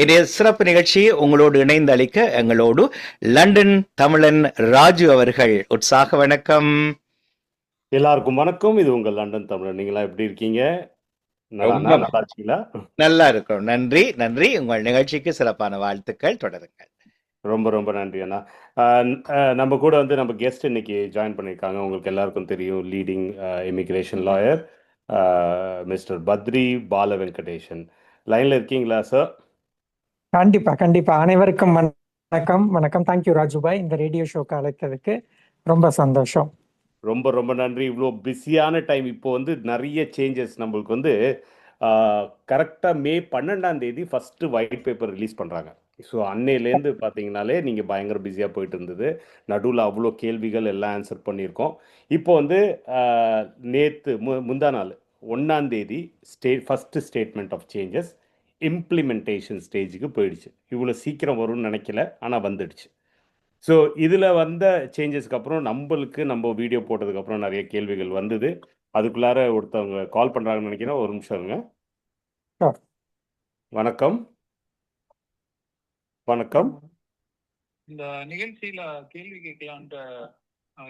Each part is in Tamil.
இன்றைய சிறப்பு நிகழ்ச்சி உங்களோடு இணைந்து அளிக்க எங்களோடு லண்டன் தமிழன் ராஜு அவர்கள். உற்சாக வணக்கம். எல்லாருக்கும் வணக்கம். இது உங்கள் லண்டன் தமிழர் நீங்களா எப்படி இருக்கீங்க? நல்லா இருக்கும். நன்றி நன்றி. உங்கள் நிகழ்ச்சிக்கு சிறப்பான வாழ்த்துக்கள். தொடருங்கள். ரொம்ப ரொம்ப நன்றி அண்ணா. நம்ம கூட வந்து நம்ம கெஸ்ட் இன்னைக்கு ஜாயின் பண்ணியிருக்காங்க. உங்களுக்கு எல்லாருக்கும் தெரியும். Leading immigration lawyer mister Badri Bala Venkatesan லைன்ல இருக்கீங்களா சார் கண்டிப்பா கண்டிப்பா. அனைவருக்கும் வணக்கம். வணக்கம். Thank you Rajubhai. இந்த ரேடியோ ஷோக்கு அழைத்ததுக்கு ரொம்ப சந்தோஷம். ரொம்ப ரொம்ப நன்றி. இவ்வளோ பிஸியான டைம். இப்போ வந்து நிறைய சேஞ்சஸ் நம்மளுக்கு வந்து கரெக்டாக மே பன்னெண்டாம் தேதி ஃபஸ்ட்டு ஒயிட் பேப்பர் ரிலீஸ் பண்ணுறாங்க ஸோ அன்னையிலேருந்து பார்த்தீங்கனாலே நீங்கள் பயங்கர பிஸியாக போயிட்டு இருந்தது. நடுவில் அவ்வளோ கேள்விகள் எல்லாம் ஆன்சர் பண்ணியிருக்கோம். இப்போ வந்து நேற்று மு முந்தா நாள் ஒன்றாந்தேதி stay first statement of changes implementation ஸ்டேஜுக்கு போயிடுச்சு. இவ்வளோ சீக்கிரம் வரும்னு நினைக்கல ஆனால் வந்துடுச்சு. ஸோ இதில் வந்த சேஞ்சஸ்க்கு அப்புறம் நம்மளுக்கு நம்ம வீடியோ போட்டதுக்கப்புறம் நிறைய கேள்விகள் வந்தது. அதுக்குள்ளார ஒருத்தவங்க கால் பண்ணுறாங்கன்னு நினைக்கிறேன். ஒரு நிமிஷம் இருங்க. வணக்கம். வணக்கம். இந்த நிகழ்ச்சியில கேள்வி கேட்கலான்ட்டு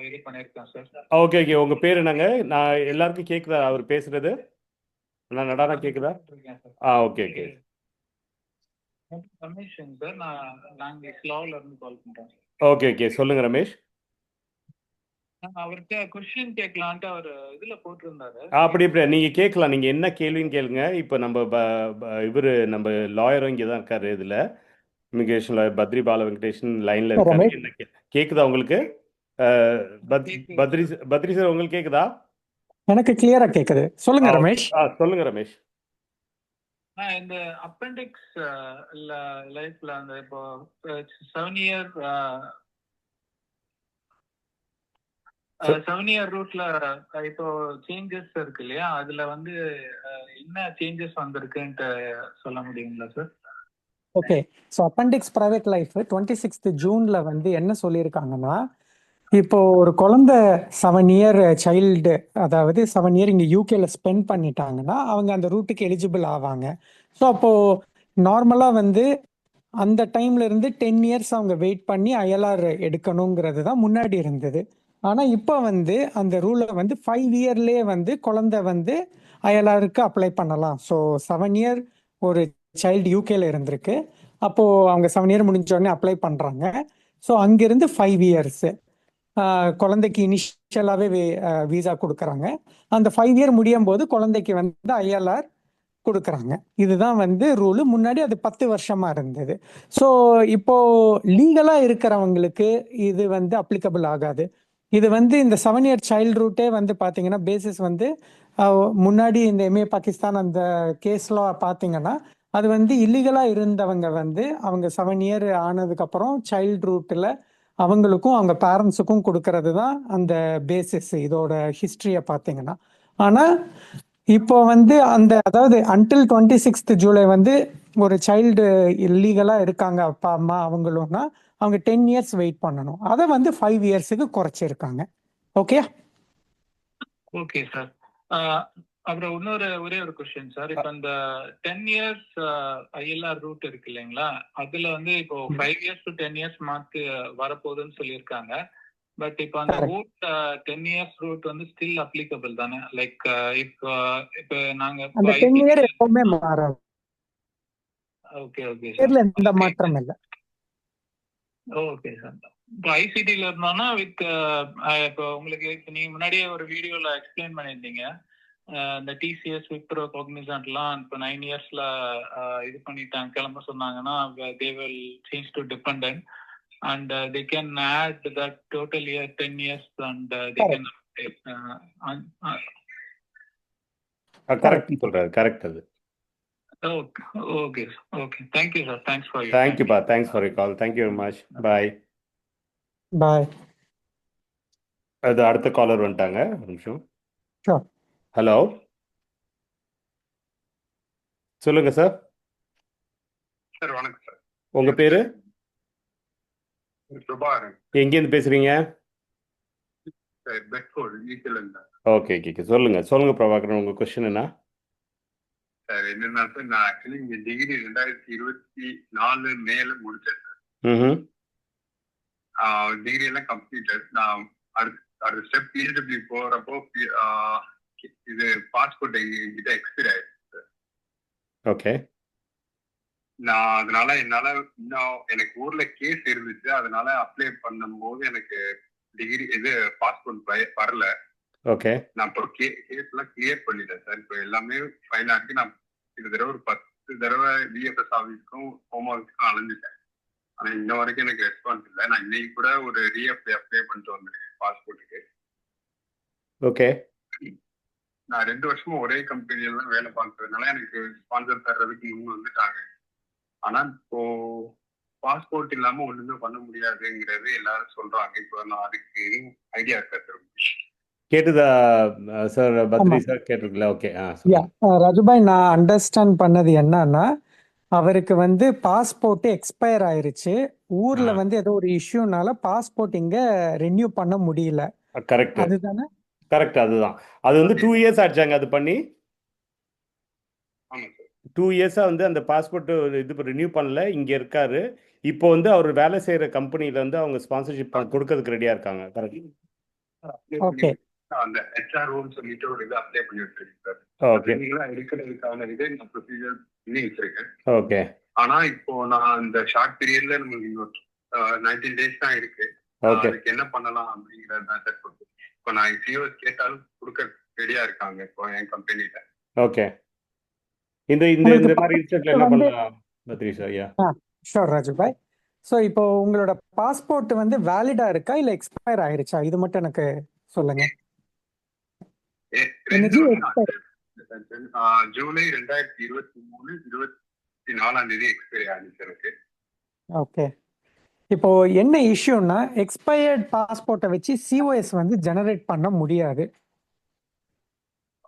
இது பண்ணியிருக்கேன் சார். ஓகே ஓகே உங்கள் பேர் என்னங்க? நான் எல்லாருக்கும் கேட்குதா அவர் பேசுறது? நான் நடானா சார். ஆ ஓகே ஓகே. Okay okay. சொல்லுங்க ரமேஷ். அவர்கிட்ட கொஸ்டின் கேட்கலான்ட்டு அவர் இதுல போட்டிருந்தாரு. அப்படி இப்படி. நீங்கள் கேட்கலாம். நீங்கள் என்ன கேள்வின்னு கேளுங்க. இப்போ நம்ம இவர் நம்ம லாயரும் இங்கே தான் இருக்காரு இதில். இமிகிரேஷன் லாயர் பத்ரி பால வெங்கடேஷன் லைனில் இருக்காரு. என்ன கேக்குதா உங்களுக்கு? கேக்குது. பத்ரி பத்ரி சார் உங்களுக்கு கேக்குதா? எனக்கு கிளியரா கேக்குது. சொல்லுங்க ரமேஷ். சொல்லுங்க ரமேஷ். நான் இந்த அப்பெண்டிக்ஸ் லைஃப்ல அந்த இப்போ செவன் இயர் செவன் இயர் ரூட்ல இப்போ சேஞ்சஸ் இருக்கு இல்லையா? அதுல வந்து என்ன சேஞ்சஸ் வந்திருக்குன்ட்டு சொல்ல முடியுங்களா sir okay so appendix private life twenty sixth ஜூன்ல வந்து என்ன சொல்லியிருக்காங்கன்னா இப்போ ஒரு குழந்தை செவன் இயர் சைல்டு அதாவது செவன் இயர் இங்கே யூகேல ஸ்பெண்ட் பண்ணிட்டாங்கன்னா அவங்க அந்த ரூட்டுக்கு எலிஜிபிள் ஆவாங்க. ஸோ அப்போ நார்மலாக வந்து அந்த டைம்ல இருந்து டென் இயர்ஸ் அவங்க வெயிட் பண்ணி ஐஎல்ஆர் எடுக்கணுங்கிறது தான் முன்னாடி இருந்தது. ஆனால் இப்போ வந்து அந்த ரூலை வந்து ஃபைவ் இயர்லேயே வந்து குழந்தை வந்து ஐஎல்ஆருக்கு அப்ளை பண்ணலாம். ஸோ செவன் இயர் ஒரு சைல்டு யூகேல இருந்திருக்கு. அப்போ அவங்க செவன் இயர் முடிஞ்ச உடனே அப்ளை பண்றாங்க. ஸோ அங்கிருந்து ஃபைவ் இயர்ஸ் குழந்தைக்கு இனிஷியலாகவே விசா கொடுக்குறாங்க. அந்த ஃபைவ் இயர் முடியும் போது குழந்தைக்கு வந்து ஐஎல்ஆர் கொடுக்குறாங்க. இதுதான் வந்து ரூலு முன்னாடி அது பத்து வருஷமா இருந்தது. ஸோ இப்போ லீகலா இருக்கிறவங்களுக்கு இது வந்து அப்ளிகபிள் ஆகாது. இது வந்து இந்த செவன் இயர் சைல்டு ரூட்டே வந்து பார்த்தீங்கன்னா பேசிஸ் வந்து முன்னாடி இந்த எம்ஏ பாகிஸ்தான் அந்த கேஸ்லாம் பார்த்தீங்கன்னா அது வந்து இல்லீகலாக இருந்தவங்க வந்து அவங்க செவன் இயர் ஆனதுக்கப்புறம் சைல்டு ரூட்டில் அவங்களுக்கும் அவங்க பேரண்ட்ஸுக்கும் கொடுக்கறது தான் அந்த பேசிஸ் இதோட ஹிஸ்ட்ரியை பார்த்தீங்கன்னா. ஆனால் இப்போ வந்து அந்த அதாவது அன்டில் டுவெண்ட்டி சிக்ஸ்த் ஜூலை வந்து ஒரு சைல்டு இல்லீகலாக இருக்காங்க அப்பா அம்மா அவங்களும்னா அவங்க டென் இயர்ஸ் வெயிட் பண்ணணும். அதை வந்து ஃபைவ் இயர்ஸுக்கு குறைச்சிருக்காங்க. ஓகே ஓகே சார் அப்புறம் இன்னொரு ஒரே ஒரு கொஸ்டின் சார் இப்போ இந்த டென் இயர்ஸ் ஐஎல்ஆர் ரூட் இருக்கு இல்லைங்களா? அதுல வந்து இப்போ five years to ten years mark வரப்போகுதுன்னு சொல்லியிருக்காங்க. பட் இப்போ அந்த. ரூட் டென் இயர்ஸ் ரூட் வந்து ஸ்டில் அப்ளிகபிள் தானே? லைக் இப்போ இப்போ நாங்க ஓகே ஓகே எந்த மாற்றம் இல்லை. ஓகே சார் இப்போ ஐசிடியில் இருந்தோம்னா வித் இப்போ உங்களுக்கு நீங்கள் முன்னாடியே ஒரு வீடியோவில் எக்ஸ்பிளைன் பண்ணியிருந்தீங்க. அஹ் இந்த டிசிஎஸ் விப்ரோ காக்னிசன்ட்லாம் இப்போ நைன் இயர்ஸில் இது பண்ணிட்டாங்க. கிளம்ப சொன்னாங்கன்னா they will change to depend and they can add that total year ten years and they can correct சொல்றாரு. கரெக்ட் அது. Okay okay okay thank you sir thanks for தேங்க்யூப்பா thanks for you call thank you very much bye bye அது அடுத்த காலர் வந்துட்டாங்க. ஒரு நிமிஷம். Sure. ஹலோ? சொல்லுங்க சார் சார் வணக்கம் சார் உங்க பேரு? பேசுறீங்க? சார் பெட்ஃபோர்டு ஈட்டில் இருந்தார் ஓகே ஓகே சொல்லுங்க சொல்லுங்க பிரபாகரன். உங்க கொஸ்டின் என்ன? சார் என்னன்னா சார் நான் ஆக்சுவலி இங்க டிகிரி ரெண்டாயிரத்தி இருபத்தி நாலு மேல முடிச்சேன் சார் டிகிரி எல்லாம் கம்ப்ளீட்டட் நான் அடுத்த அடுத்த ஸ்டெப் பிஹெச்டபிள்யூ போறப்போ இது பாஸ்போர்ட் எங்கிட்ட எக்ஸ்பைர் ஆயிடுச்சு ஓகே நான் அதனால என்னால இன்னும் எனக்கு ஊர்ல கேஸ் இருந்துச்சு. அதனால அப்ளை பண்ணும்போது எனக்கு டிகிரி இது பாஸ்போர்ட் வரல. ஓகே நான் இப்போ கே கேஸ் எல்லாம் கிளியர் பண்ணிட்டேன் சார் இப்போ எல்லாமே ஃபைனா இருக்கு நான் இந்த தடவை ஒரு பத்து தடவை டிஎஃப்எஸ் ஆஃபீஸ்க்கும் ஹோம் ஆஃபீஸ்க்கும் அலைஞ்சிட்டேன். ஆனா இன்ன வரைக்கும் எனக்கு ரெஸ்பான்ஸ் இல்லை. நான் இன்னைக்கு கூட ஒரு ரீஅப்ளை அப்ளை பண்ணிட்டு வந்திருக்கேன் பாஸ்போர்ட்டுக்கு ஓகே நான் ரெண்டு வருஷமா ஒரே கம்பெனில தான் வேலை பார்க்கறதுனால எனக்கு ஸ்பான்சர் தர்றதுக்கு முன் வந்துட்டாங்க. ஆனா இப்போ பாஸ்போர்ட் இல்லாம ஒண்ணுமே பண்ண முடியாதுங்கிறது எல்லாரும் சொல்றாங்க. இப்போ நான் அதுக்கு ஐடியா இருக்கா சார். கேட்டுதா சார் பத்ரி. சார் கேட்டிருக்கல ஓகே ராஜுபாய் நான் அண்டர்ஸ்டாண்ட் பண்ணது என்னன்னா அவருக்கு வந்து பாஸ்போர்ட் எக்ஸ்பயர் ஆயிருச்சு. ஊர்ல. வந்து ஏதோ ஒரு இஷ்யூனால பாஸ்போர்ட் இங்க ரெனியூ பண்ண முடியல. கரெக்ட் அதுதானே? கரெக்ட் அதுதான். அது வந்து டூ இயர்ஸ் ஆச்சாங்க அது பண்ணி. ஆமா சார். டூ இயர்ஸாக வந்து அந்த பாஸ்போர்ட் இது ரினியூ பண்ணல இங்கே இருக்காரு. இப்போ வந்து அவர் வேலை செய்கிற கம்பெனியில் வந்து அவங்க ஸ்பான்சர்ஷிப் கொடுக்கறதுக்கு ரெடியாக இருக்காங்க. கரெக்ட் ஓகே அந்த ஹெச்ஆர்ஓன்னு சொல்லிட்டு ஒரு இது அப்ளை பண்ணி வச்சிருக்கேன் சார் ஓகே நீங்களா எடுக்கிறதுக்கான இதை நான் ப்ரொசீஜர் பண்ணி வச்சிருக்கேன். ஓகே ஆனா இப்போ நான் இந்த ஷார்ட் பீரியட்ல நமக்கு இன்னொரு நைன்டீன் டேஸ் தான் இருக்கு. ஓகே என்ன பண்ணலாம் அப்படிங்கறது சார் கொடுத்து இப்போ நான் சிஓஸ் கேட்டாலும் கொடுக்க ரெடியா இருக்காங்க இப்போ என் கம்பெனில ஓகே இந்த இந்த இந்த மாதிரி இன்ஸ்டன்ட்ல என்ன பண்ணலாம் பத்ரி சார் ஐயா ஷோர் ராஜுபாய். ஸோ இப்போ உங்களோட பாஸ்போர்ட் வந்து வேலிடா இருக்கா? இல்ல எக்ஸ்பயர் ஆயிருச்சா? இது மட்டும் எனக்கு சொல்லுங்க. ஆஹ் ஜூலை ரெண்டாயிரத்தி இருபத்தி மூணு இருபத்தி நாலாம் தேதி ஆனிச்சு எனக்கு. ஓகே இப்போ என்ன இஷ்யூன்னா எக்ஸ்பயர்ட் பாஸ்போர்ட்டை வச்சு சிஓஎஸ் வந்து ஜெனரேட் பண்ண முடியாது.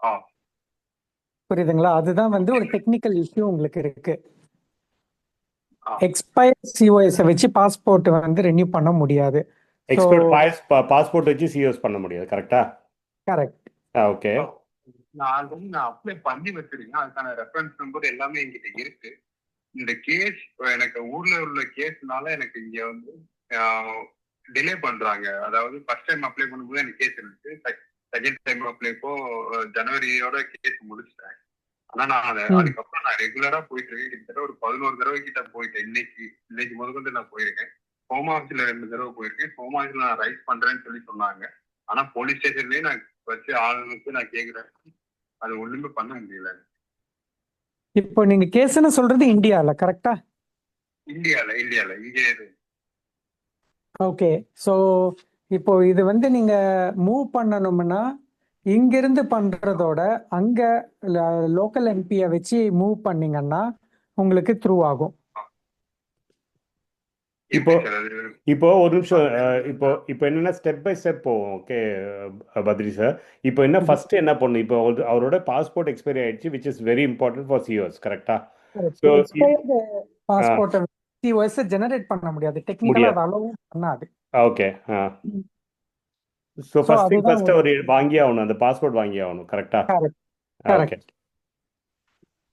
ஆ. புரியுதுங்களா? அதுதான் வந்து ஒரு டெக்னிக்கல் இஷ்யூ உங்களுக்கு இருக்கு. எக்ஸ்பயர்ட் சிஓஎஸ் வச்சு பாஸ்போர்ட் வந்து ரெனியூ பண்ண முடியாது. எக்ஸ்பர்ட் பாஸ் பாஸ்போர்ட் வச்சு சிஓஎஸ் பண்ண முடியாது கரெக்டா கரெக்ட் ஓகே நான் ஆல்ரெடி நான் அப்ளை பண்ணி வச்சிருக்கேன். அதுக்கான ரெஃபரன்ஸ் நம்பர் எல்லாமே என்கிட்ட இருக்கு. இந்த கேஸ் எனக்கு ஊர்ல உள்ள கேஸ்னால எனக்கு இங்க வந்து டிலே பண்றாங்க. அதாவது ஃபர்ஸ்ட் டைம் அப்ளை பண்ணும்போது எனக்கு கேஸ் இருந்துச்சு. செகண்ட் டைம் அப்ளைப்போ ஜனவரியோட கேஸ் முடிச்சிட்டேன். ஆனா நான் அதை. அதுக்கப்புறம் நான் ரெகுலரா போயிட்டு இருக்கேன் கிட்டத்தட்ட ஒரு பதினோரு தடவை கிட்ட போயிட்டேன். இன்னைக்கு இன்னைக்கு முதற்கொண்டு நான் போயிருக்கேன். ஹோம் ஆஃபீஸ்ல ரெண்டு தடவை போயிருக்கேன். ஹோம் ஆஃபீஸ்ல நான் ரைஸ் பண்றேன்னு சொல்லி சொன்னாங்க. ஆனா போலீஸ் ஸ்டேஷன்லயே நான் வச்சு ஆள் வச்சு நான் கேக்குறேன். அது ஒண்ணுமே பண்ண முடியல. இப்போ நீங்க கேஸ்ன்னு சொல்றது இந்தியால கரெக்டா இந்தியால இந்தியால. ஓகே ஸோ இப்போ இது வந்து நீங்க மூவ் பண்ணணும்னா இங்கிருந்து பண்றதோட அங்க லோக்கல் எம்பியை வச்சு மூவ் பண்ணீங்கன்னா உங்களுக்கு த்ரூ ஆகும் இப்போ-? இப்போ ஒரு நிமிஷம் இப்போ இப்போ என்னன்னா ஸ்டெப் பை ஸ்டெப் போவோம். ஓகே பத்ரி சார் இப்போ என்ன ஃபர்ஸ்ட் என்ன பண்ணும் இப்போ அவரு- அவரோட பாஸ்போர்ட் எக்ஸ்பைரி ஆயிடுச்சு which is very important for COS கரெக்டா So, எக்ஸ்பயர்டு பாஸ்போர்ட்டை சிஓஎஸ் ஜெனரேட் பண்ண முடியாது. டெக்னிக்கலா அளவும் பண்ணாது. ஓகே ஆ. ஸோ ஃபர்ஸ்ட் ஃபர்ஸ்ட் அவர் வாங்கி ஆகணும். அந்த பாஸ்போர்ட் வாங்கி ஆகணும் கரெக்டா. ஓகே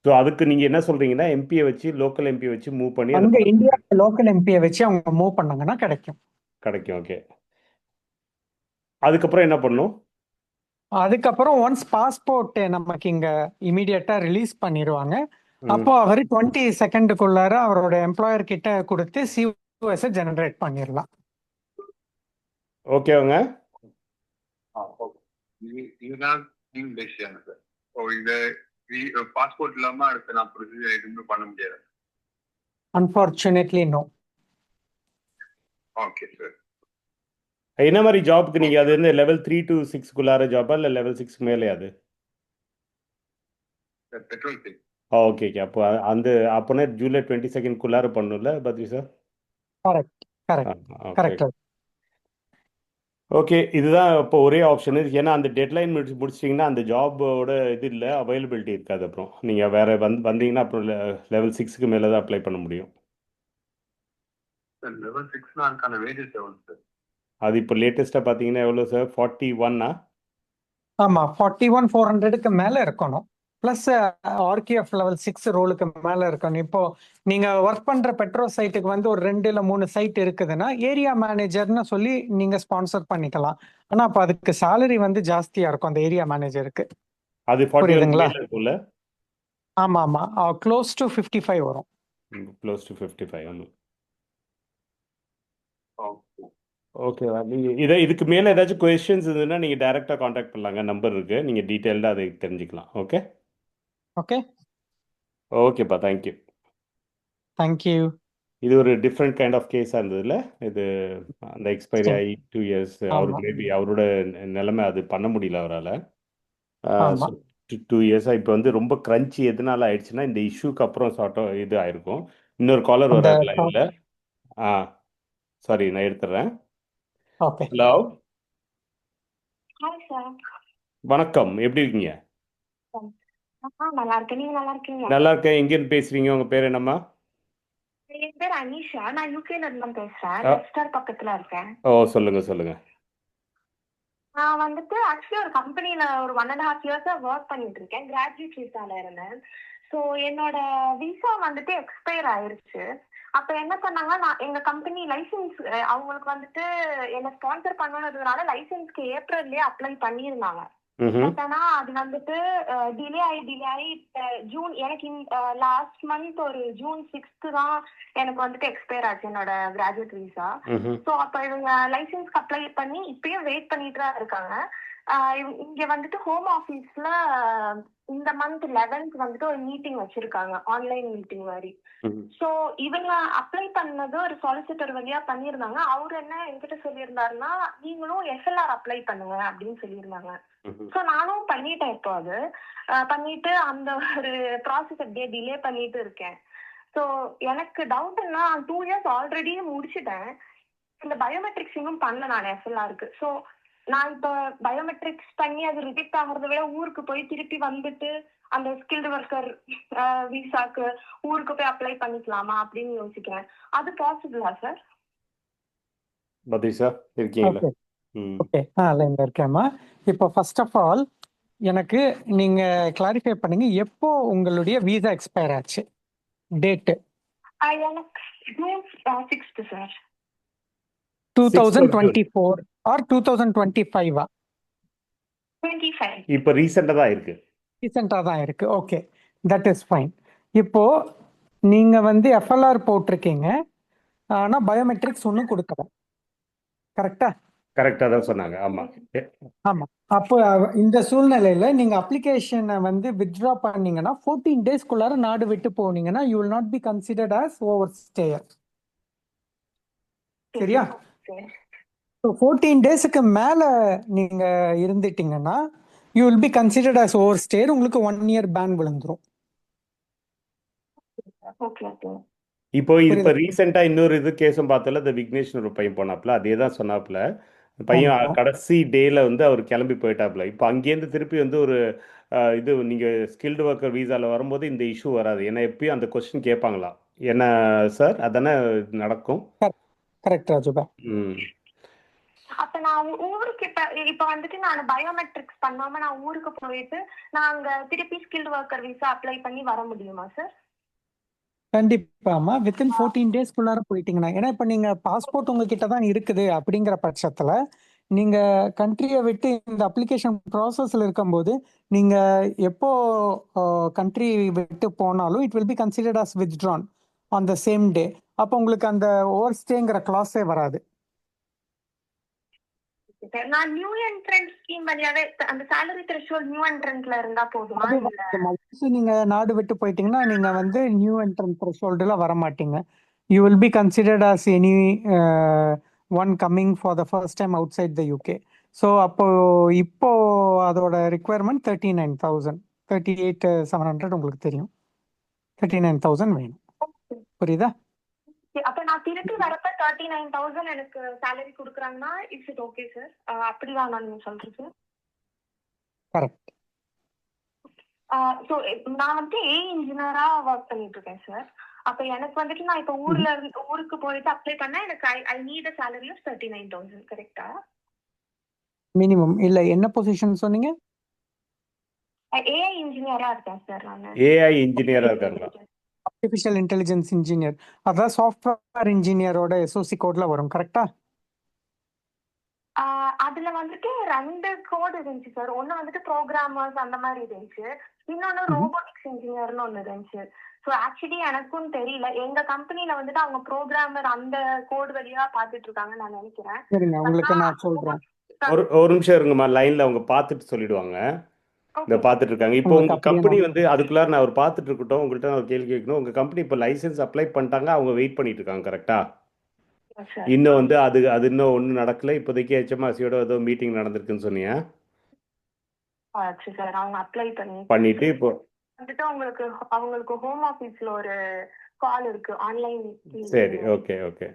ஸோ அதுக்கு நீங்க என்ன சொல்றீங்கன்னா எம்பியை வச்சு லோக்கல் எம்பியை வச்சு மூவ் பண்ணி அங்க இந்தியா லோக்கல் எம்பியை வச்சு அவங்க மூவ் பண்ணாங்கன்னா கிடைக்கும். கிடைக்கும் ஓகே அதுக்கப்புறம் என்ன பண்ணும் அதுக்கப்புறம் ஒன்ஸ் பாஸ்போர்ட் நமக்கு இங்க இமீடியட்டா ரிலீஸ் பண்ணிடுவாங்க. அப்போ அவர் டுவெண்ட்டி செகண்டுக்குள்ளார அவரோட எம்ப்ளாயர் கிட்ட கொடுத்து சிஓஎஸ் ஜெனரேட் பண்ணிடலாம் ஓகேவாங்க ஆ, okay. இது- இதுதான் பாஸ்போர்ட் இல்லாம அடுத்து நான் ப்ரொசீஜர் எதுவுமே பண்ண முடியாது. அன்பார்ச்சுனேட்லி நோ ஓகே சார் என்ன மாதிரி ஜாப்க்கு நீங்க அது வந்து லெவல் த்ரீ டு சிக்ஸ்க்குள்ளார ஜாபா இல்லை லெவல் சிக்ஸ் மேலே அது? பெட்ரோல் ஓகே ஓகே அப்போ அந்த அப்போனா ஜூலை டுவெண்ட்டி செகண்ட்குள்ளார பண்ணணும்ல Badri sir correct correct correct okay இதுதான் இப்போ ஒரே ஆப்ஷன் ஏன்னா அந்த டெட்லைன் முடிச்சு முடிச்சிட்டிங்கன்னா அந்த ஜாபோட இது இல்லை அவைலபிலிட்டி இருக்காது அப்புறம். நீங்கள் வேற வந்து வந்தீங்கன்னா அப்புறம் லெவல் சிக்ஸ்க்கு மேலே தான் அப்ளை பண்ண முடியும். சார் லெவல் சிக்ஸ்னா அதுக்கான வேஜஸ் எவ்வளவு சார் அது இப்போ லேட்டஸ்ட்டாக பார்த்தீங்கன்னா எவ்வளோ சார் ஃபார்ட்டி ஒன்னா ஆமா ஃபார்ட்டி ஒன் ஃபோர் ஹண்ட்ரடுக்கு மேல இருக்கணும். ப்ளஸ் ஆர்கிஎஃப் லெவல் சிக்ஸ் ரோலுக்கு மேல இருக்கணும். இப்போ நீங்க ஒர்க் பண்ற பெட்ரோ சைட்டுக்கு வந்து ஒரு ரெண்டு இல்ல மூணு சைட் இருக்குதுன்னா ஏரியா மேனேஜர்னு சொல்லி நீங்க ஸ்பான்சர் பண்ணிக்கலாம். ஆனா அப்ப அதுக்கு salary வந்து ஜாஸ்தியா இருக்கும் அந்த ஏரியா மேனேஜருக்கு அது புரியுதுங்களா? ஆமா ஆமா க்ளோஸ் டு ஃபிஃப்டி ஃபைவ் வரும். க்ளோஸ் டு ஃபிஃப்டி ஃபைவ் ஆமாம் ஓகே இதை இதுக்கு மேலே ஏதாச்சும் கொஸ்டின்ஸ் இருந்ததுன்னா நீங்கள் டைரெக்டாக காண்டாக்ட் பண்ணலாங்க. நம்பர் இருக்குது நீங்கள் டீட்டெயில்டாக அதை தெரிஞ்சுக்கலாம். ஓகே ஓகே ஓகேப்பா தேங்க்யூ தேங்க்யூ இது ஒரு டிஃப்ரெண்ட் கைண்ட் ஆஃப் கேஸாக இருந்ததுல. இது அந்த எக்ஸ்பைரி. ஆகி டூ இயர்ஸ். அவருக்கு மேபி அவரோட நிலைமை அது பண்ண முடியல அவரால். டூ இயர்ஸாக இப்போ வந்து ரொம்ப க்ரன்ச்சி எதனால ஆயிடுச்சுன்னா இந்த இஷ்யூக்கு அப்புறம் சார்ட்டோ இது ஆயிருக்கும். இன்னொரு காலர் வர்றாரு லைனில் ஆ சாரி நான் எடுத்துடுறேன் ஓகே ஹலோ வணக்கம். எப்படி இருக்கீங்க? ஆ நல்லா இருக்கேன் நீங்க நல்லா இருக்கீங்க நல்லா இருக்கேன் எங்கேருந்து பேசுறீங்க? உங்க பேர் என்னம்மா? என் பேர் அனிஷா. நான் யூகேல இருந்து பேசுறேன். ரெஸ்டார் பக்கத்துல இருக்கேன். ஓ சொல்லுங்க சொல்லுங்க. நான் வந்துட்டு ஆக்சுவலி ஒரு கம்பெனில ஒரு ஒன் அண்ட் ஹாஃப் இயர்ஸா ஒர்க் பண்ணிட்டு இருக்கேன். கிராஜுவேட் விசால இருந்தேன். ஸோ என்னோட விசா வந்துட்டு எக்ஸ்பயர் ஆயிருச்சு. அப்ப என்ன பண்ணாங்க நான் எங்க கம்பெனி லைசன்ஸ் அவங்களுக்கு வந்துட்டு என்ன ஸ்பான்சர் பண்ணணுன்றதுனால லைசன்ஸ்க்கு ஏப்ரல்லே அப்ளை பண்ணியிருந்தாங்க. பட் ஆனா அது வந்துட்டு டிலே ஆகி டிலே ஆகி ஜூன் எனக்கு லாஸ்ட் மந்த் ஒரு ஜூன் சிக்ஸ்த் தான் எனக்கு வந்துட்டு எக்ஸ்பயர் ஆச்சு என்னோட கிராஜுவேட் விசா ஸோ அப்ப இவங்க லைசன்ஸ்க்கு அப்ளை பண்ணி இப்பயும் வெயிட் பண்ணிட்டு தான் இருக்காங்க. இங்க வந்துட்டு ஹோம் ஆஃபீஸ்ல இந்த மந்த் லெவன்த் வந்துட்டு ஒரு மீட்டிங் வச்சிருக்காங்க ஆன்லைன் மீட்டிங் மாதிரி. ம் ஸோ இவங்க அப்ளை பண்ணது ஒரு சாலிசிட்டர் வழியா பண்ணியிருந்தாங்க. அவர் என்ன என்கிட்ட சொல்லியிருந்தாருன்னா நீங்களும் எஸ்எல்ஆர் அப்ளை பண்ணுங்க அப்படின்னு சொல்லியிருந்தாங்க. ஸோ நானும் பண்ணிட்டேன் இப்போ அது. பண்ணிட்டு அந்த ஒரு ப்ராசஸ் அப்படியே டிலே பண்ணிட்டு இருக்கேன். ஸோ எனக்கு டவுட் என்ன டூ இயர்ஸ் ஆல்ரெடி முடிச்சிட்டேன். இந்த பயோமெட்ரிக்ஸ் இன்னும் பண்ணல நான் எஸ்எல்ஆருக்கு ஸோ நான் இப்போ பயோமெட்ரிக்ஸ் பண்ணி அது ரிஜெக்ட் ஆகிறத விட ஊருக்கு போய் திருப்பி வந்துட்டு அந்த ஸ்கில்டு ஒர்க்கர் விசாக்கு ஊருக்கு போய் அப்ளை பண்ணிக்கலாமா அப்படின்னு யோசிக்கிறேன். அது பாசிபிளா சார் பத்ரிஷா இருக்கீங்களா? ஓகே ஆ லைன்ல இருக்கேம்மா. இப்போ ஃபர்ஸ்ட் ஆஃப் ஆல் எனக்கு நீங்க கிளாரிஃபை பண்ணுங்க எப்போ உங்களுடைய வீசா எக்ஸ்பயர் ஆச்சு? Date two thousand twenty four or two thousand twenty ஃபைவா twenty five இப்போ ரீசெண்டாக தான் இருக்கு. ரீசெண்டாக தான் இருக்கு. ஓகே தட் இஸ் ஃபைன் இப்போ நீங்க வந்து எஃப்எல்ஆர் போட்டிருக்கீங்க. ஆனா பயோமெட்ரிக்ஸ் ஒன்றும் கொடுக்கல. கரெக்டா கரெக்டாக தான் சொன்னாங்க. ஆமாம் ஆமா. அப்போ இந்த சூழ்நிலையில நீங்க அப்ளிகேஷனை வந்து வித்ட்ரா பண்ணீங்கன்னா ஃபோர்டீன் டேஸ்க்குள்ளார நாடு விட்டு போனீங்கன்னா you will not be considered as over stayer சரியா? ஸோ ஃபோர்டீன் டேஸுக்கு மேல நீங்க இருந்துட்டீங்கன்னா you will be considered as over stayer உங்களுக்கு ஒன் இயர் பேன் விழுந்துரும். ஓகே ஓகே இப்போ இப்போ. ரீசெண்டாக இன்னொரு இது கேஸும் பார்த்தல இந்த விக்னேஷ் ஒரு பையன் போனாப்புல அதே தான் சொன்னாப்புல. பையன். கடைசி டேல வந்து அவர் கிளம்பி போயிட்டாப்புல இப்போ அங்கேருந்து திருப்பி வந்து ஒரு இது நீங்கள் ஸ்கில்டு ஒர்க்கர் வீசாவில் வரும்போது இந்த இஷ்யூ வராது. ஏன்னா எப்பயும் அந்த கொஸ்டின் கேட்பாங்களா? என்ன சார் அதானே நடக்கும். கரெக்ட் ராஜுபா ம். அப்ப நான் ஊருக்கு இப்ப இப்ப வந்துட்டு நான் பயோமெட்ரிக்ஸ் பண்ணாம நான் ஊருக்கு போயிட்டு நான் அங்க திருப்பி ஸ்கில்டு ஒர்க்கர் விசா அப்ளை பண்ணி வர முடியுமா சார் கண்டிப்பாமா வித்தின் ஃபோர்டீன் டேஸ்க்குள்ளார போயிட்டீங்கன்னா ஏன்னா இப்போ நீங்க பாஸ்போர்ட் உங்ககிட்ட தான் இருக்குது அப்படிங்கிற பட்சத்துல நீங்க கண்ட்ரியை விட்டு இந்த அப்ளிகேஷன் ப்ராசஸ்ல இருக்கும்போது நீங்க எப்போ கண்ட்ரி விட்டு போனாலும் it will be considered as withdrawn on the same day அப்போ உங்களுக்கு அந்த ஓவர் ஸ்டேங்கிற கிளாஸே வராது. நான் நியூ ஸ்கீம் வழியாவே அந்த இருந்தா போதுமா? once நீங்க நாடு விட்டு போயிட்டீங்கன்னா நீங்க வந்து நியூ என்ட்ரன்ஸ் த்ரெஷோல்டுல வர மாட்டீங்க. You will be considered as any one coming for the first time outside the UK so அப்போ இப்போ அதோட requirement thirty nine thousand thirty eight seven hundred உங்களுக்கு தெரியும். தேர்ட்டி நைன் தௌசண்ட் வேணும் புரியுதா? அப்ப நான் திருப்பி வரப்ப தேர்ட்டி நைன் தௌசண்ட் எனக்கு salary கொடுக்குறாங்கன்னா இட்ஸ் இட் ஓகே சார் அப்படிதான் நான் நீங்க சொல்றது கரெக்ட் ஸோ நான் வந்து ஏ இன்ஜினியரா ஒர்க் பண்ணிட்டு இருக்கேன் சார் அப்ப எனக்கு வந்துட்டு நான் இப்ப ஊர்ல இருந்து ஊருக்கு போயிட்டு அப்ளை பண்ணா எனக்கு I I need a salary of thirty nine thousand கரெக்டா மினிமம் இல்லை என்ன பொசிஷன் சொன்னீங்க? ஏஐ இன்ஜினியரா இருக்கேன் சார் நான். ஏஐ இன்ஜினியரா இருக்காங்களா? ஆர்டிஃபிஷியல் இன்டெலிஜென்ஸ் இன்ஜினியர் அதான் சாஃப்ட்வேர் இன்ஜினியரோட எஸ்ஓசி கோட்ல வரும் கரெக்டா ஆஹ் அதுல வந்துட்டு ரெண்டு கோட் இருந்துச்சு சார் ஒண்ணு வந்துட்டு ப்ரோக்ராமர்ஸ் அந்த மாதிரி இருந்துச்சு. இன்னொன்னு. ரோபோட்டிக்ஸ் இன்ஜினியர்னு ஒண்ணு இருந்துச்சு. ஸோ ஆக்சுவலி எனக்கும் தெரியல. எங்க கம்பெனில வந்துட்டு அவங்க ப்ரோக்ராமர் அந்த கோட் வழியா பாத்துட்டு இருக்காங்கன்னு நான் நினைக்கிறேன். உங்களுக்கு நான் சொல்றேன். ஒரு ஒரு நிமிஷம் இருங்கம்மா. லைன்ல அவங்க பார்த்துட்டு சொல்லிடுவாங்க. இந்த. பார்த்துட்டு இருக்காங்க இப்போ உங்க கம்பெனி வந்து அதுக்குள்ளார நான் ஒரு பார்த்துட்டு இருக்கட்டும் உங்கள்கிட்ட நான் ஒரு கேள்வி கேட்கணும். உங்க கம்பெனி இப்போ லைசென்ஸ் அப்ளை பண்ணிட்டாங்க அவங்க வெயிட் பண்ணிட்டு இருக்காங்க கரெக்டா. இன்னும் வந்து அது அது இன்னும் ஒன்றும் நடக்கல. இப்போதைக்கு ஹெச்எம்ஆர்சியோட ஏதோ மீட்டிங் நடந்திருக்குன்னு சொன்னீங்க பண்ணிட்டு இப்போ வந்துட்டு உங்களுக்கு அவங்களுக்கு ஹோம் ஆபீஸ்ல ஒரு கால் இருக்கு ஆன்லைன் சரி okay okay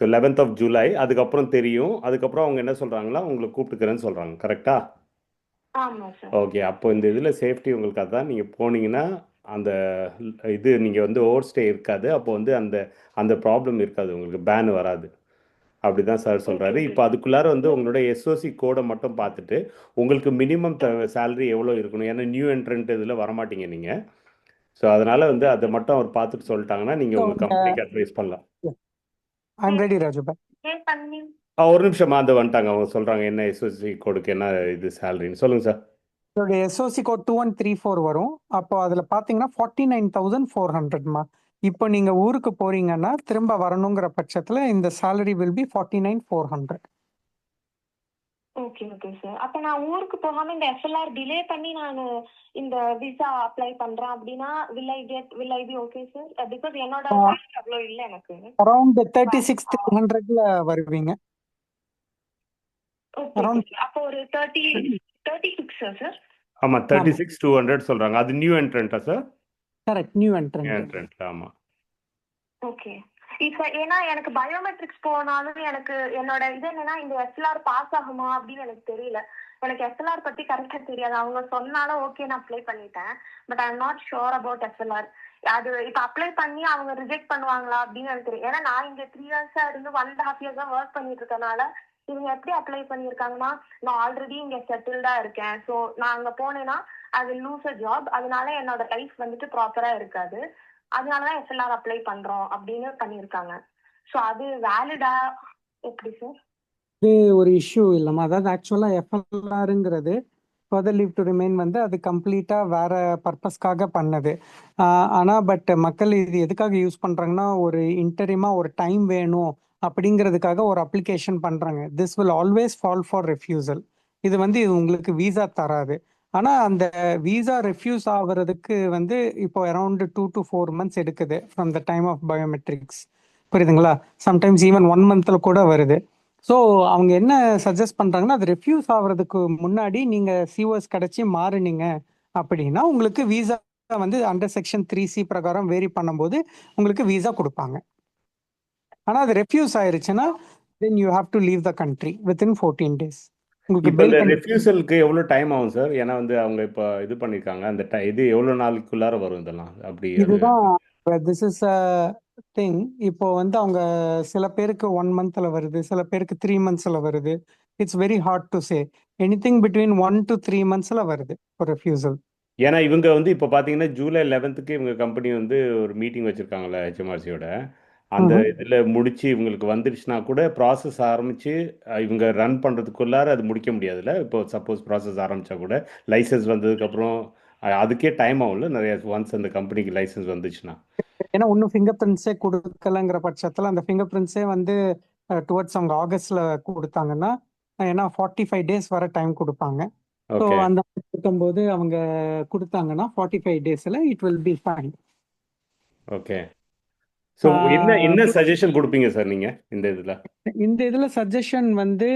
so eleventh of July அதுக்கப்புறம் தெரியும். அதுக்கப்புறம் அவங்க என்ன சொல்றாங்களா? உங்களை கூப்பிட்டுக்கிறேன்னு சொல்றாங்க கரெக்டா ஆமா சார். ஓகே. அப்போ இந்த இதில் சேஃப்டி உங்களுக்கு அதான். நீங்கள் போனீங்கன்னா அந்த இது நீங்கள் வந்து ஓவர் ஸ்டே இருக்காது. அப்போ வந்து அந்த அந்த ப்ராப்ளம் இருக்காது. உங்களுக்கு பேன் வராது. அப்படி தான் சார் சொல்கிறாரு இப்போ அதுக்குள்ளார வந்து உங்களோட எஸ்ஓசி கோடை மட்டும் பார்த்துட்டு உங்களுக்கு மினிமம் சேலரி எவ்வளோ இருக்கணும்? ஏன்னா நியூ என்ட்ரன்ட் இதில் வரமாட்டீங்க நீங்கள் ஸோ அதனால் வந்து அதை மட்டும் அவர் பார்த்துட்டு சொல்லிட்டாங்கன்னா நீங்கள் உங்கள் கம்பெனிக்கு அட்வைஸ் பண்ணலாம். Mm. ஐம் ரெடி பண்ணி ஆ ஒரு நிமிஷமா அந்த வந்துட்டாங்க. அவங்க சொல்கிறாங்க என்ன எஸ்ஓசி கோடுக்கு என்ன இது சேலரின்னு சொல்லுங்கள் சார் இதோட SOC code two one three four வரும். அப்போ அதில் பார்த்தீங்கன்னா ஃபார்ட்டி நைன் தௌசண்ட் ஃபோர் ஹண்ட்ரட்மா இப்போ நீங்கள் ஊருக்கு போறீங்கன்னா திரும்ப வரணுங்கிற பட்சத்தில் இந்த salary will be forty nine four hundred okay okay sir அப்ப நான் ஊருக்கு போகாம இந்த எஃப்எல்ஆர் டிலே பண்ணி நான் இந்த விசா அப்ளை பண்றேன் அப்படின்னா will I get will I be okay sir because என்னோட அவ்வளோ இல்லை எனக்கு. அரௌண்ட் தேர்ட்டி சிக்ஸ் த்ரீ ஹண்ட்ரட்ல வருவீங்க. அப்போ ஒரு தேர்ட்டி தேர்ட்டி சிக்ஸ் சார் ஆமாம் தேர்ட்டி சிக்ஸ் டூ ஹண்ட்ரட் சொல்கிறாங்க அது new என்ட்ரன்ட்டா sir correct new entrant entrant ஆமாம் ஓகே இப்ப ஏன்னா எனக்கு பயோமெட்ரிக்ஸ் போனாலும் எனக்கு என்னோட இது என்னன்னா இந்த எஸ்எல்ஆர் பாஸ் ஆகுமா அப்படின்னு எனக்கு தெரியல. எனக்கு எஸ்எல்ஆர் பத்தி கரெக்டா தெரியாது. அவங்க சொன்னாலும் ஓகே நான் அப்ளை பண்ணிட்டேன். But I am not sure about SLR அது இப்ப அப்ளை பண்ணி அவங்க ரிஜெக்ட் பண்ணுவாங்களா அப்படின்னு எனக்கு தெரியும் ஏன்னா நான் இங்க த்ரீ இயர்ஸா இருந்து ஒன் அண்ட் ஹாஃப் இயர்ஸா ஒர்க் பண்ணிட்டு இருக்கனால இவங்க எப்படி அப்ளை பண்ணியிருக்காங்கன்னா நான் ஆல்ரெடி இங்க செட்டில்டா இருக்கேன். ஸோ நான் அங்க போனேன்னா அது லூஸ் அ ஜாப் அதனால என்னோட லைஃப் வந்துட்டு ப்ராப்பரா இருக்காது. அதனாலதான் எஸ்எல்ஆர் அப்ளை பண்றோம் அப்படின்னு பண்ணியிருக்காங்க. ஸோ அது வேலிடா எப்படி சார் இது ஒரு இஷ்யூ இல்லாம அதாவது ஆக்சுவலா எஃப்எல்ஆருங்கிறது ஃபர்தர் லீவ் டு ரிமைன் வந்து அது கம்ப்ளீட்டாக வேற பர்பஸ்க்காக பண்ணது. ஆனால் பட் மக்கள் இது எதுக்காக யூஸ் பண்ணுறாங்கன்னா ஒரு இன்டரிமாக ஒரு டைம் வேணும். அப்படிங்கிறதுக்காக ஒரு அப்ளிகேஷன் பண்ணுறாங்க this will always fall for refusal இது வந்து இது உங்களுக்கு வீசா தராது. ஆனால் அந்த வீசா ரெஃப்யூஸ் ஆகுறதுக்கு வந்து இப்போ around two to four months எடுக்குது from the time of biometrics புரியுதுங்களா? சம்டைம்ஸ் ஈவன் ஒன் மந்த்தில் கூட வருது. ஸோ அவங்க என்ன சஜஸ்ட் பண்ணுறாங்கன்னா அது ரெஃப்யூஸ் ஆகுறதுக்கு முன்னாடி நீங்கள் சிஓஎஸ் கிடச்சி மாறுனீங்க அப்படின்னா உங்களுக்கு வீசா வந்து அண்டர் செக்ஷன் த்ரீ சி பிரகாரம் வேரி பண்ணும்போது உங்களுக்கு வீசா கொடுப்பாங்க. ஆனால் அது refuse ஆயிருச்சுன்னா then you have to leave the country within fourteen days உங்களுக்கு ரெஃப்யூசலுக்கு எவ்வளோ டைம் ஆகும் சார் ஏன்னா வந்து அவங்க இப்போ இது பண்ணியிருக்காங்க அந்த இது எவ்வளோ நாளுக்குள்ளார வரும் இதெல்லாம்? அப்படி இதுதான் திஸ் இஸ் திங் இப்போ வந்து அவங்க சில பேருக்கு ஒன் மந்த்ல வருது சில பேருக்கு த்ரீ மந்த்ஸ்ல வருது. It's very hard to say anything between one to three மந்த்ஸ்ல வருது ஒரு ரெஃப்யூசல் ஏன்னா இவங்க வந்து இப்போ பார்த்தீங்கன்னா ஜூலை லெவன்த்துக்கு இவங்க கம்பெனி வந்து ஒரு மீட்டிங் வச்சுருக்காங்கல்ல ஹெச்எம்ஆர்சியோட அந்த. இதில் முடிச்சு இவங்களுக்கு வந்துடுச்சுன்னா கூட ப்ராசஸ் ஆரம்பிச்சு இவங்க ரன் பண்ணுறதுக்குள்ளார அது முடிக்க முடியாதுல்ல? இப்போ சப்போஸ் ப்ராசஸ் ஆரம்பிச்சா கூட லைசன்ஸ் வந்ததுக்கப்புறம் அதுக்கே டைம் ஆகும்ல? நிறைய ஒன்ஸ் அந்த கம்பெனிக்கு லைசன்ஸ் வந்துச்சுன்னா. ஏன்னா ஒன்றும் ஃபிங்கர் பிரிண்ட்ஸே கொடுக்கலங்கிற பட்சத்தில் அந்த ஃபிங்கர் பிரிண்ட்ஸே வந்து டுவர்ட்ஸ் அவங்க ஆகஸ்ட்ல கொடுத்தாங்கன்னா ஏன்னா ஃபார்ட்டி ஃபைவ் டேஸ் வர டைம் கொடுப்பாங்க. ஸோ அந்த கொடுக்கும்போது அவங்க கொடுத்தாங்கன்னா ஃபார்ட்டி ஃபைவ் டேஸில் it will be fine okay so என்ன என்ன சஜஷன் கொடுப்பீங்க சார் நீங்கள் இந்த இதில்? இந்த இதில் சஜஷன் வந்து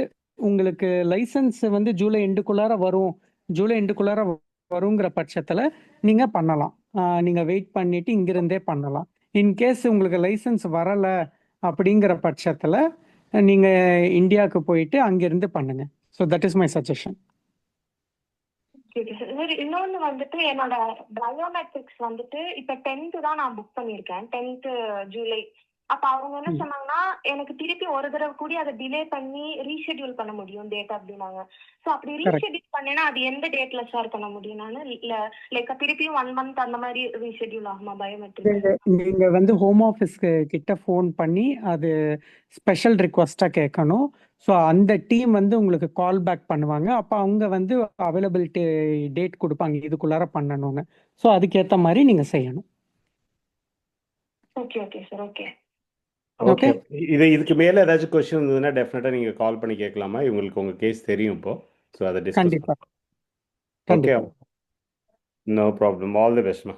உங்களுக்கு லைசன்ஸ் வந்து ஜூலை எண்டுக்குள்ளார வரும். ஜூலை எண்டுக்குள்ளார வருங்கிற பட்சத்தில் நீங்கள் பண்ணலாம். நீங்கள் வெயிட் பண்ணிட்டு இங்கிருந்தே பண்ணலாம். இன்கேஸ் உங்களுக்கு லைசன்ஸ் வரலை அப்படிங்கிற பட்சத்தில் நீங்கள் இந்தியாவுக்கு போயிட்டு அங்கிருந்து பண்ணுங்க. So that is my suggestion sir இன்னொன்னு வந்துட்டு என்னோட பயோமெட்ரிக்ஸ் வந்துட்டு இப்ப டென்த்து தான் நான் புக் பண்ணியிருக்கேன். டென்த்து ஜூலை அப்ப அவங்க என்ன. சொன்னாங்கன்னா எனக்கு திருப்பி ஒரு தடவை கூடி அதை டிலே பண்ணி ரீஷெட்யூல் பண்ண முடியும் டேட் அப்படின்னாங்க. சோ அப்படி. ரீஷெட்யூல் பண்ணேன்னா அது எந்த டேட்ல சார் பண்ண முடியும்? நானு இல்ல லைக் திருப்பியும் ஒன் மந்த் அந்த மாதிரி ரீஷெட்யூல் ஆகுமா? பயோமெட்ரிக் நீங்க வந்து ஹோம் ஆஃபீஸ்க்கு கிட்ட ஃபோன் பண்ணி அது ஸ்பெஷல் ரிக்வஸ்டா கேட்கணும். ஸோ அந்த டீம் வந்து உங்களுக்கு கால் பேக் பண்ணுவாங்க. அப்போ அவங்க வந்து அவைலபிலிட்டி டேட் கொடுப்பாங்க. இதுக்குள்ளார பண்ணணும்னு. ஸோ அதுக்கேற்ற மாதிரி நீங்க செய்யணும். Okay okay sir okay okay இது இதுக்கு மேல ஏதாச்சும் கொஸ்டின் இருந்ததுன்னா டெஃபினட்டா நீங்க கால் பண்ணி கேட்கலாமா? இவங்களுக்கு உங்க கேஸ் தெரியும் இப்போ. ஸோ அதை டிஸ்கஸ் கண்டிப்பா. ஓகே கண்டிப்பா. No problem all the பெஸ்ட்மா